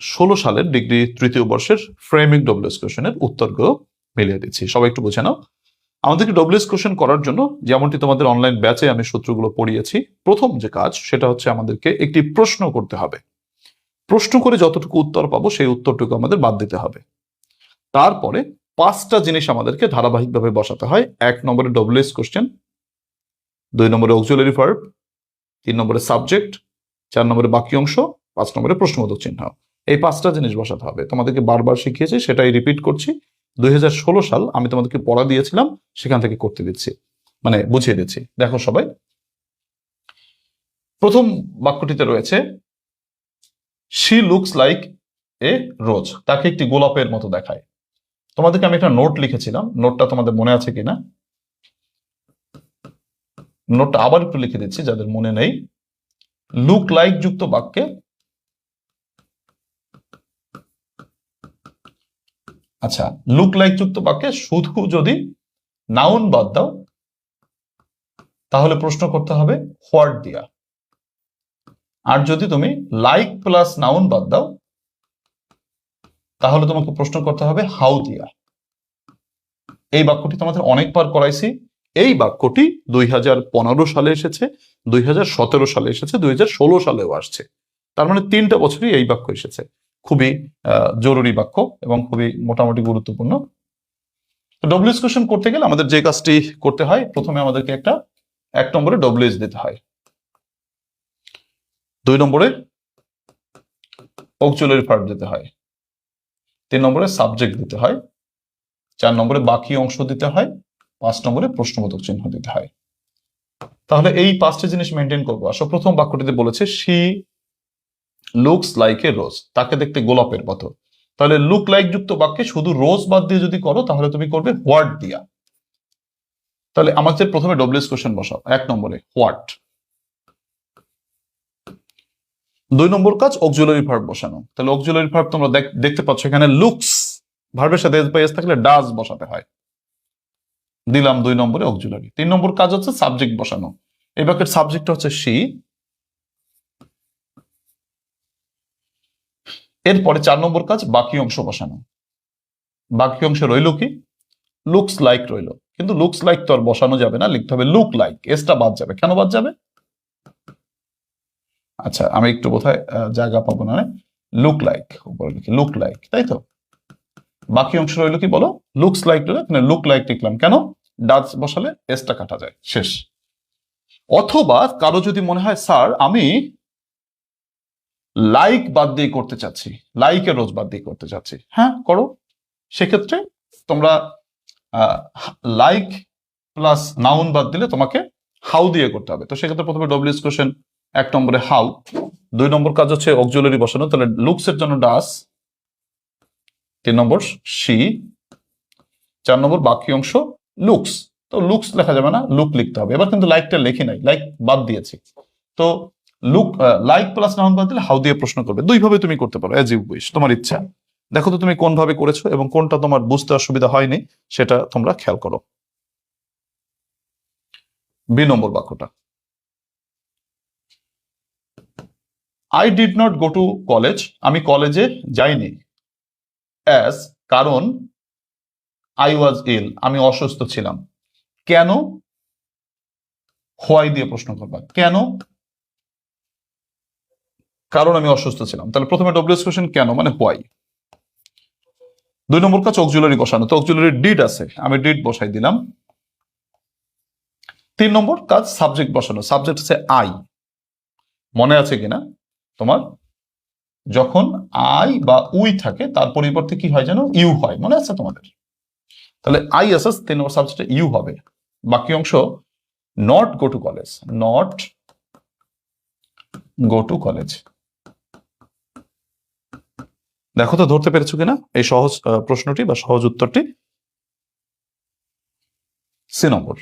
ষোলো সালের ডিগ্রি তৃতীয় বর্ষের ফ্রেমিং ডব্লিউএস কোশ্চেনের উত্তরগুলো মিলিয়ে দিচ্ছি। সবাই একটু বুঝে নাও। আমাদেরকে ডব্লিউএস কোশ্চেন করার জন্য যেমনটি তোমাদের অনলাইন ব্যাচে আমি সূত্রগুলো পড়িয়েছি, প্রথম যে কাজ সেটা হচ্ছে আমাদেরকে একটি প্রশ্ন করতে হবে। প্রশ্ন করে যতটুকু উত্তর পাবো সেই উত্তরটুকু আমাদের বাদ দিতে হবে। তারপরে পাঁচটা জিনিস আমাদেরকে ধারাবাহিকভাবে বসাতে হয়। এক নম্বরে ডব্লিউএস কোশ্চেন দুই নম্বরে অক্সিলারি ভার্ব তিন নম্বরে সাবজেক্ট চার নম্বরে বাকি অংশ, পাঁচ নম্বরে প্রশ্নবোধক চিহ্ন। এই পাঁচটা জিনিস বসাতে হবে। তোমাদেরকে বারবার শিখিয়েছি, সেটাই রিপিট করছি। দুই হাজার ষোলো সাল আমি তোমাদেরকে পড়া দিয়েছিলাম, সেখান থেকে করতে দিচ্ছি। মানে বুঝিয়ে দিচ্ছি। দেখো সবাই। প্রথম বাক্যটিতে রয়েছে she looks like a rose তাকে একটি গোলাপের মতো দেখায়। তোমাদেরকে আমি একটা নোট লিখেছিলাম। নোটটা তোমাদের মনে আছে কিনা? নোটটা আবার একটু লিখে দিচ্ছি, যাদের মনে নেই। লুক লাইক যুক্ত বাক্যে আচ্ছা লুক লাইক যুক্ত বাক্যে শুধু যদি নাউন বাদ দাও, তাহলে প্রশ্ন করতে হবে হোয়াট দিয়া আর যদি তুমি লাইক প্লাস নাউন বাদ দাও, তাহলে তোমাকে প্রশ্ন করতে হবে হাউ দিয়া এই বাক্যটি তোমাদের অনেকবার করাইছি। এই বাক্যটি দুই হাজার পনেরো সালে এসেছে, দুই হাজার সতেরো সালে এসেছে, দুই হাজার ষোলো সালেও আসছে। তার মানে তিনটা বছরই এই বাক্য এসেছে। খুবই জরুরি বাক্য এবং খুবই মোটামুটি গুরুত্বপূর্ণ। ডব্লিউএস কোশ্চেন করতে গেলে আমাদের যে কাজটি করতে হয়, প্রথমে আমাদেরকে একটা, এক নম্বরে ডব্লিউএস দিতে হয়। দুই নম্বরে অক্সুলারি ভার্ব দিতে হয়। তিন নম্বরে সাবজেক্ট দিতে হয়। চার নম্বরে বাকি অংশ দিতে হয়। পাঁচ নম্বরে প্রশ্নবোধক চিহ্ন দিতে হয়। তাহলে এই পাঁচটি জিনিস মেনটেন করব। আসো প্রথম বাক্যটিতে বলেছে she looks like a rose তাকে দেখতে গোলাপের মতো। তাহলে লুক লাইক যুক্ত বাক্যে শুধু রোজ বাদ দিয়ে যদি করো, তাহলে তুমি করবে হোয়াট দিয়া। তাহলে আমাদের প্রথমে ডব্লিউএস কোশ্চেন বসাও, এক নম্বরে হোয়াট দুই নম্বর কাজ অক্সুলারি ভার্ব বসানো। তাহলে অক্সুলারি ভার্ব তোমরা দেখ- দেখতে পাচ্ছ এখানে লুকস ভার্বের সাথে এস বাই এস থাকলে ডাজ বসাতে হয়। দিলাম দুই নম্বরে অক্সুলারি তিন নম্বর কাজ হচ্ছে সাবজেক্ট বসানো। এই বাক্যের সাবজেক্ট হচ্ছে সি এরপরে চার নম্বর কাজ বাকি অংশ বসানো। বাকি অংশ রইল কি? লুকস লাইক রইল। কিন্তু লুকস লাইক তো আর বসানো যাবে না লিখতে হবে লুক লাইক এসটা বাদ যাবে। কেন বাদ যাবে? আচ্ছা আমি একটু আহ, জায়গা পাবো না লুক লাইক উপরে লিখি লুক লাইক তাই তো? বাকি অংশ রইল কি বলো? লুকস লাইক রইল লুক লাইক লিখলাম। কেন? ডাচ বসালে এসটা কাটা যায় শেষ। অথবা কারও যদি মনে হয় স্যার আমি লাইক বাদ দিয়ে করতে চাচ্ছি। লাইকের রোজ বাদ দিয়ে করতে চাচ্ছি। হ্যাঁ করো। সেক্ষেত্রে তোমরা লাইক প্লাস নাউন বাদ দিলে তোমাকে হাউ দিয়ে করতে হবে। তো সেক্ষেত্রে প্রথমে ডব্লিউএস কোশ্চেন এক নম্বরে হাউ দুই নম্বর কাজ হচ্ছে অক্সুলারি বসানো। তাহলে লুকস এর জন্য ডাস তিন নম্বর সি চার নম্বর বাকি অংশ লুকস তো লুকস লেখা যাবে না লুক লিখতে হবে। এবার কিন্তু লাইকটা লেখি নাই লাইক বাদ দিয়েছি। তো লুক লাইক প্লাস নাউন বাদ দিলে হাউ দিয়ে প্রশ্ন করবে। দুইভাবে তুমি করতে পারো এজ ইউ উইশ তোমার ইচ্ছা। দেখো তো তুমি কোন ভাবে করেছ এবং কোনটা তোমার বুঝতে অসুবিধা হয়নি, সেটা তোমরা খেয়াল করো। বি নম্বর বাক্যটা। I did not go to college আমি কলেজে যাইনি। অ্যাজ কারণ আই ওয়াজ ইল আমি অসুস্থ ছিলাম। কেন? হোয়াই দিয়ে প্রশ্ন করবা। কেন? কারণ আমি অসুস্থ ছিলাম। তাহলে প্রথমে ডব্লিউএস কোশ্চেন কেন? মানে হোয়াই দুই নম্বর কাজ অক্সুলারি বসানো। তো অক্সুলারি ডিড আছে। আমি ডিড বসাই দিলাম। তিন নম্বর কাজ সাবজেক্ট বসানো। সাবজেক্ট হচ্ছে আই মনে আছে কিনা? তোমার? যখন আই বা উই থাকে, তার পরিবর্তে কি হয় যেন? ইউ হয়। মনে আছে তোমাদের? তাহলে আই আছে, তিন নম্বর সাবজেক্টে ইউ হবে। বাকি অংশ not go to college not go to college দেখো তো, ধরতে পেরেছ কিনা? এই সহজ প্রশ্নটি বা সহজ উত্তরটি? সি নম্বর।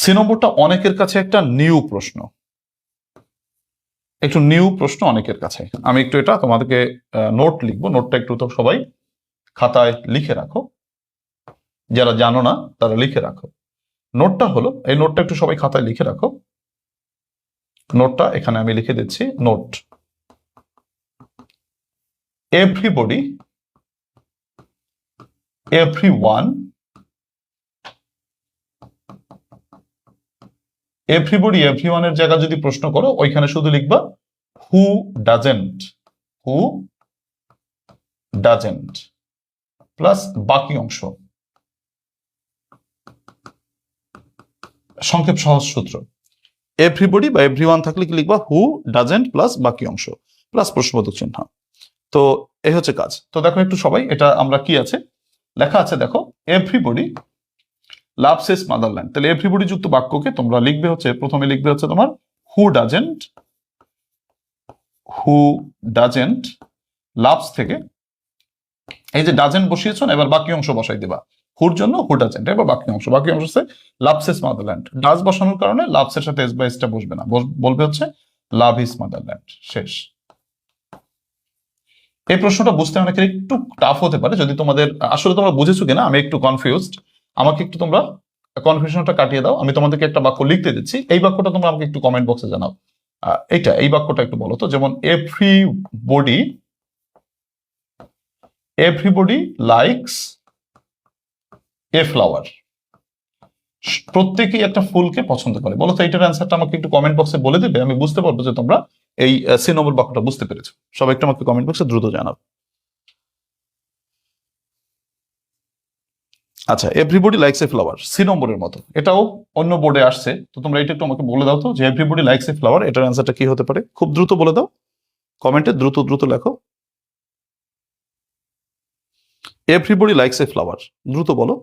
সি নম্বরটা অনেকের কাছে একটা নিউ প্রশ্ন। একটু নিউ প্রশ্ন অনেকের কাছে। আমি একটু এটা তোমাদেরকে নোট লিখব। নোটটা একটু তো সবাই খাতায় লিখে রাখো। যারা জানো না, তারা লিখে রাখো। নোটটা হলো, এই নোটটা একটু সবাই খাতায় লিখে রাখো। নোটটা এখানে আমি লিখে দিচ্ছি note everyone everybody every ওয়ানের জায়গা যদি প্রশ্ন করো, ওইখানে শুধু লিখবা who doesn't who doesn't plus বাকি অংশ। সংক্ষেপ সহজ সূত্র। এভরিবডি বা এভরি ওয়ান থাকলে কি লিখবা হু ডাজেন্ট প্লাস বাকি অংশ। প্লাস প্রশ্নবোধক চিহ্ন। তো এই হচ্ছে কাজ। তো দেখো একটু সবাই, এটা আমরা কি আছে? লেখা আছে দেখো এভরিবডি লাভস ইস মাদারল্যান্ড তাহলে এভরিবডি যুক্ত বাক্যকে তোমরা লিখবে হচ্ছে, প্রথমে লিখবে হচ্ছে তোমার who doesn't who doesn't loves থেকে, এই যে ডাজেন্ট বসিয়েছো না, এবার বাকি অংশ বসাই দেবা। হুর জন্য? হু ডাজেন্ট এবার বাকি অংশ। বাকি অংশ হচ্ছে লাভসেস মাদারল্যান্ড ডাজ বসানোর কারণে লাভসের সাথে এস বা এসটা বসবে না। বলবে হচ্ছে লাভ ইস মাদারল্যান্ড শেষ। এই প্রশ্নটা বুঝতে অনেকের একটু টাফ হতে পারে। যদি তোমাদের, আসলে তোমরা বুঝেছ কিনা, আমি একটু কনফিউজড আমাকে একটু তোমরা কনফিউশনটা কাটিয়ে দাও। আমি তোমাদেরকে একটা বাক্য লিখতে দিচ্ছি। এই বাক্যটা তোমরা আমাকে একটু কমেন্ট বক্সে জানাও। এইটা, এই বাক্যটা একটু বলো তো। যেমন everybody everybody likes a flower প্রত্যেকেই একটা ফুলকে পছন্দ করে। বলো তো, এইটার অ্যান্সারটা আমাকে একটু কমেন্ট বক্সে বলে দেবে। আমি বুঝতে পারব যে তোমরা এই সি নম্বর বাক্যটা বুঝতে পেরেছ। সবাই একটু আমাকে কমেন্ট বক্সে দ্রুত জানাও। আচ্ছা everybody likes a flower C নম্বরের মতো। এটাও অন্য বোর্ডে আসছে, তো তোমরা এটা একটু আমাকে বলে দাও তো যে এভরিবডি লাইকস এ ফ্লাওয়ার এটার অ্যান্সারটা কি হতে পারে? খুব দ্রুত বলে দাও। কমেন্টে দ্রুত দ্রুত লেখো। এভরিবডি লাইকস এ ফ্লাওয়ার দ্রুত বলো।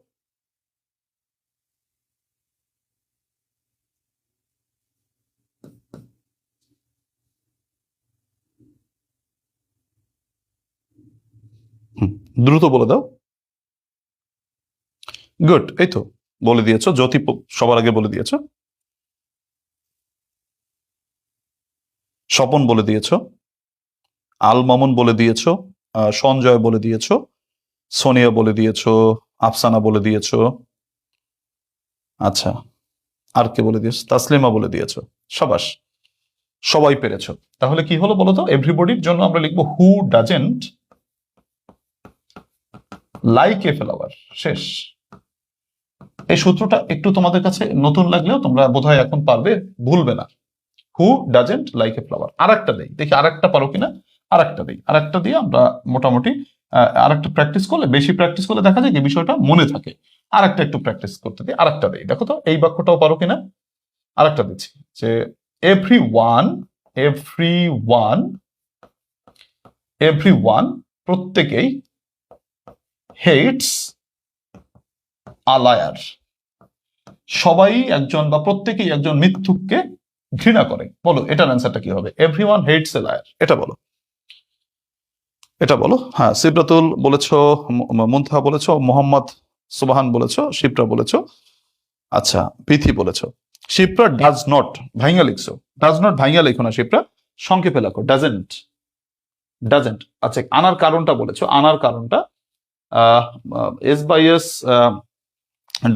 দ্রুত বলে দাও। গুড এই তো, বলে দিয়েছ, জ্যোতি সবার আগে বলে দিয়েছ। স্বপন বলে দিয়েছ। আল মামুন বলে দিয়েছ সঞ্জয় বলে দিয়েছ, সোনিয়া বলে দিয়েছ, আফসানা বলে দিয়েছ। আচ্ছা আর কে বলে দিয়েছ? তাসলিমা বলে দিয়েছ। সবাস, সবাই পেরেছ। তাহলে কি হলো বলো তো? এভরিবডির জন্য আমরা লিখব হু ডাজেন্ট লাইক এ শেষ। এই সূত্রটা একটু তোমাদের কাছে নতুন লাগলেও তোমরা বোধহয় এখন পারবে, ভুলবে না। Who doesn't like a flower আর একটা দেই, দেখি আর একটা পারো কিনা? আর একটা দিই আর একটা দিয়ে আমরা মোটামুটি আর একটা প্র্যাকটিস করলে, বেশি প্র্যাকটিস করলে দেখা যায় যে বিষয়টা মনে থাকে। আর একটা একটু প্র্যাকটিস করতে দিই আর একটা দিই। দেখো তো, এই বাক্যটাও পারো কিনা? আর একটা দিচ্ছি, যে every one every one every one প্রত্যেকেই হেটস আলায়ার সবাই একজন বা প্রত্যেকেই একজন মিথ্যুককে ঘৃণা করে। বলো, এটার অ্যান্সারটা কি হবে? Everyone hates a liar এটা বলো। এটা বলো। হ্যাঁ সিবরাতুল বলেছ, ম- মুনতাহা বলেছ, মোহাম্মদ সুবাহান বলেছ শিপ্রা বলেছ। আচ্ছা প্রীতি বলেছ। শিপ্রা ডাজ নট ভাইঙ্গা লিখছো। ডাজ নট ভাইঙ্গা লিখো না শিপ্রা সংক্ষেপে লেখো ডাজেন্ট ডাজেন্ট আচ্ছা আনার কারণটা বলেছ, আনার কারণটা এস বাই এস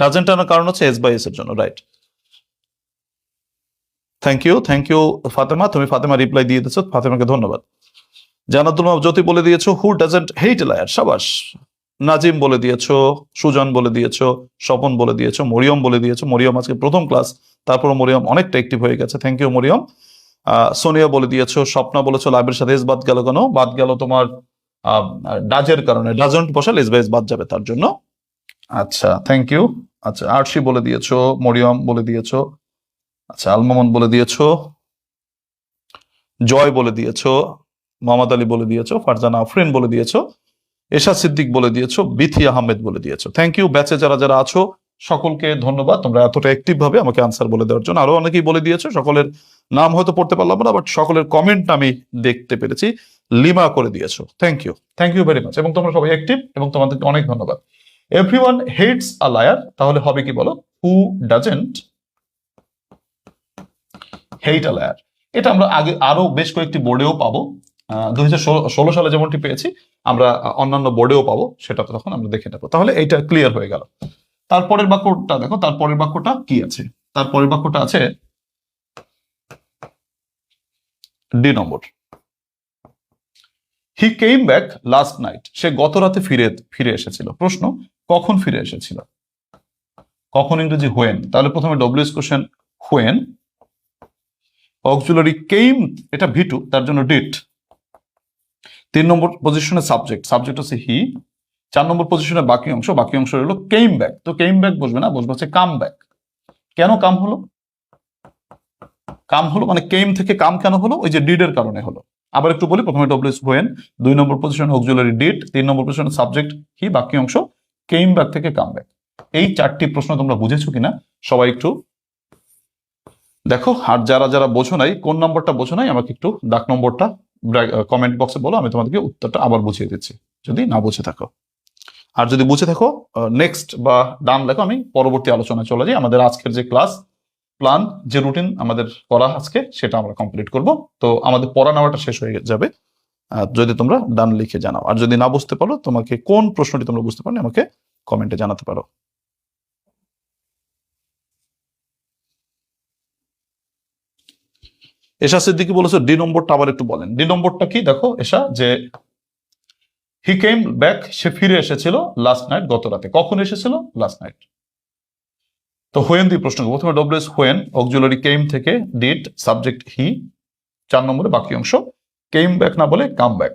ডাজেন্ট আনার কারণ হচ্ছে এস বাই এস এর জন্য right thank you thank you Fatema তুমি ফাতেমা রিপ্লাই দিয়ে দিচ্ছ ফাতেমাকে ধন্যবাদ। জানাতুল জ্যোতি বলে দিয়েছ হু ডাজেন্ট হেইট লায়ার সাবাস। নাজিম বলে দিয়েছ, সুজন বলে দিয়েছ, স্বপন বলে দিয়েছ, মরিয়ম বলে দিয়েছ, মরিয়ম আজকে প্রথম ক্লাস তারপর মরিয়ম অনেকটা অ্যাক্টিভ হয়ে গেছে। Thank you Mariam. সোনিয়া বলে দিয়েছ, স্বপ্না বলেছ, লাভের সাথে বাদ গেল কেন? বাদ গেল তোমার ডাজের কারণে ডাজন্ট বসাল এস বাই বাদ যাবে তার জন্য। আচ্ছা থ্যাংক ইউ আচ্ছা আরশি বলে দিয়েছ, মরিয়ম বলে দিয়েছ আচ্ছা আলমামন বলে দিয়েছ, জয় বলে দিয়েছ, মোহাম্মদ আলী বলে দিয়েছ, ফারজানা আফরিন বলে দিয়েছ, এশা সিদ্দিক বলে দিয়েছ, বিথি আহমেদ বলে দিয়েছ। থ্যাংক ইউ ব্যাচে যারা যারা আছো, সকলকে ধন্যবাদ। তোমরা এতটা অ্যাক্টিভ ভাবে আমাকে আনসার বলে দেওয়ার জন্য। আরও অনেকেই বলে দিয়েছ, সকলের নাম হয়তো পড়তে পারলাম না বাট সকলের কমেন্ট আমি দেখতে পেরেছি। লিমা করে দিয়েছ। Thank you thank you very much এবং তোমরা সবাই অ্যাক্টিভ এবং তোমাদেরকে অনেক ধন্যবাদ। এভরিওয়ান হেটস আ লায়ার তাহলে হবে কি বলো? Who doesn't hate a liar এটা আমরা আগে আরও বেশ কয়েকটি বোর্ডেও পাবো। দুই হাজার ষোলো সালে যেমনটি পেয়েছি, আমরা অন্যান্য বোর্ডেও পাবো, সেটা তো তখন আমরা দেখে নেব। তাহলে এইটা ক্লিয়ার হয়ে গেল। তারপরের বাক্যটা দেখো, তারপরের বাক্যটা কি আছে? তারপরের বাক্যটা আছে D number he came back last night সে গত রাতে ফিরে ফিরে এসেছিল। প্রশ্ন, কখন ফিরে এসেছিল? কখন ইংরেজি হোয়েন তাহলে প্রথমে WS question when auxiliary came এটা ভিটু তার জন্য ডিট তিন নম্বর পজিশনে সাবজেক্ট সাবজেক্ট হচ্ছে হি চার নম্বর পজিশনে বাকি অংশ বাকি অংশ হলো কেম ব্যাক তো কেম ব্যাক বসবে না, বসবে হচ্ছে কাম ব্যাক কেন কাম হলো? কাম হলো মানে কেম থেকে কাম কেন হলো? ওই যে ডিডের কারণে হলো। আবার একটু বলি, প্রথমে ডব্লিউএস হোয়েন দুই নম্বর পজিশনে অক্সুলারি ডিট তিন নম্বর পজিশনে সাবজেক্ট কি বাকি অংশ? কেম ব্যাক থেকে কাম ব্যাক এই চারটি প্রশ্ন তোমরা বুঝেছ কিনা? সবাই একটু দেখো, আর যারা যারা বোঝো নাই, কোন নম্বরটা বোঝো নাই, আমাকে একটু ডাক নম্বরটা কমেন্ট বক্সে বলো, আমি তোমাদেরকে উত্তরটা আবার বুঝিয়ে দিচ্ছি, যদি না বুঝে থাকো। আর যদি বুঝে থাকো নেক্সট বা ডান লেখো আমি পরবর্তী আলোচনায় চলে যাই। আমাদের আজকের যে ক্লাস প্ল্যান যে রুটিন আমাদের করা আজকে, সেটা আমরা কমপ্লিট করব। তো আমাদের পড়া নেওয়াটা শেষ হয়ে যাবে। যদি তোমরা ডান লিখে জানাও। আর যদি না বুঝতে পারো, তোমাকে কোন প্রশ্নটি তোমরা বুঝতে পারো আমাকে কমেন্টে জানাতে পারো। এশা সিদ্দিকি বলেছে ডি নম্বরটা আবার একটু বলেন। ডি নম্বরটা কি? দেখো, এশা, যে হি কেম ব্যাক সে ফিরে এসেছিল লাস্ট নাইট গত রাতে। কখন এসেছিল? লাস্ট নাইট তো হোয়েন দিয়ে প্রশ্ন করব। প্রথমে ডব্লিউএস হোয়েন অক্সুলারি কেম থেকে ডিট সাবজেক্ট হি চার নম্বরে বাকি অংশ কেম ব্যাক না বলে কাম ব্যাক